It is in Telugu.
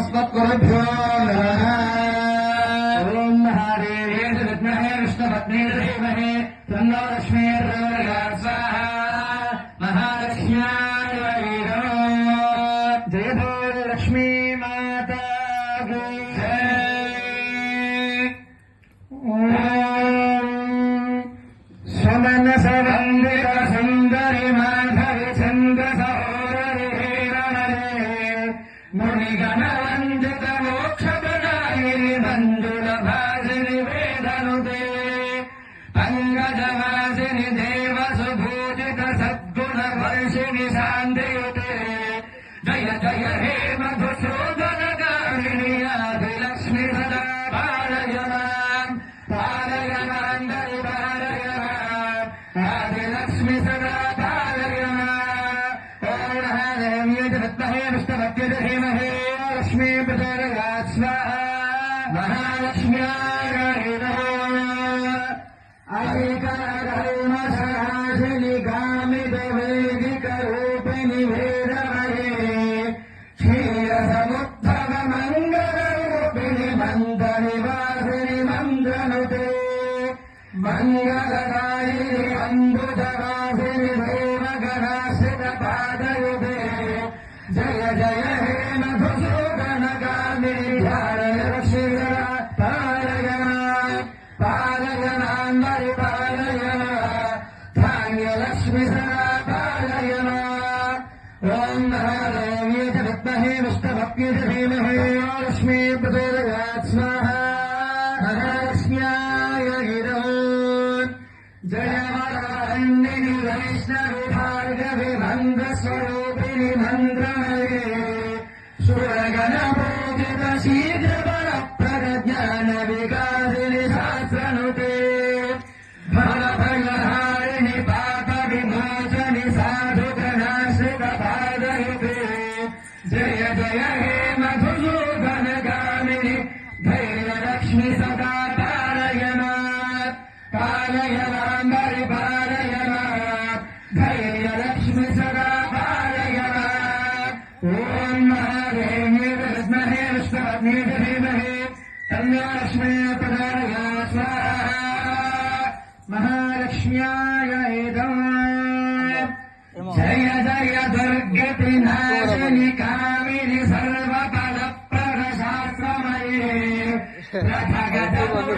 अस्मत्भ्यो ओम हरे विद्महे विष्णुपत्नी धीमहे तन्नो लक्ष्मीर्वासा महालक्ष्म्याय जय भो लक्ष्मी माता ధర్మనాశిని దేవ సుభూజిత సద్గుణ వర్షిణి శాంతి జయ జయ హే మధుసూదన కారిణి ఆది లక్ష్మి సదా పారయమాన్ పారయమాండరి పారయమాన్ ఆది లక్ష్మి సదా పారయమాన్ ఓం హరే విద్మహే విష్ణుమధ్య ధీమహే లక్ష్మీ ప్రచోదయాత్ స్వాహ. మహాలక్ష్మ్యా. మంగళదాయిని అంబుజవాసిని దేవగణాశిరపాదయుదే జయ జయ హే మధుసూదన గామిని ధారయక్షిర పాలయన పాలయనాంబరి పాలయన ధాన్యలక్ష్మి సదా పాలయన ఓం अग्नि जीमहे अस्मि प्रदयात् स्वाहाय गिरो जय मराहन्दिनि वैष्णवर्गभिमन्त्र स्वरूपमन्त्रये सुरगणपोजदशीज जय जय हे मधुसूदन गामिनि धैर्यलक्ष्मि सदा तारयणात् तारयणाम् परिपारयणात् धैर्यलक्ष्मि सदा तारयणात् ॐ महादेव्ये विद्महे विष्णवे धीमहि कन्यालक्ष्मे पदारया स्वाहा। महालक्ष्म्याय इदम् जय 看看看看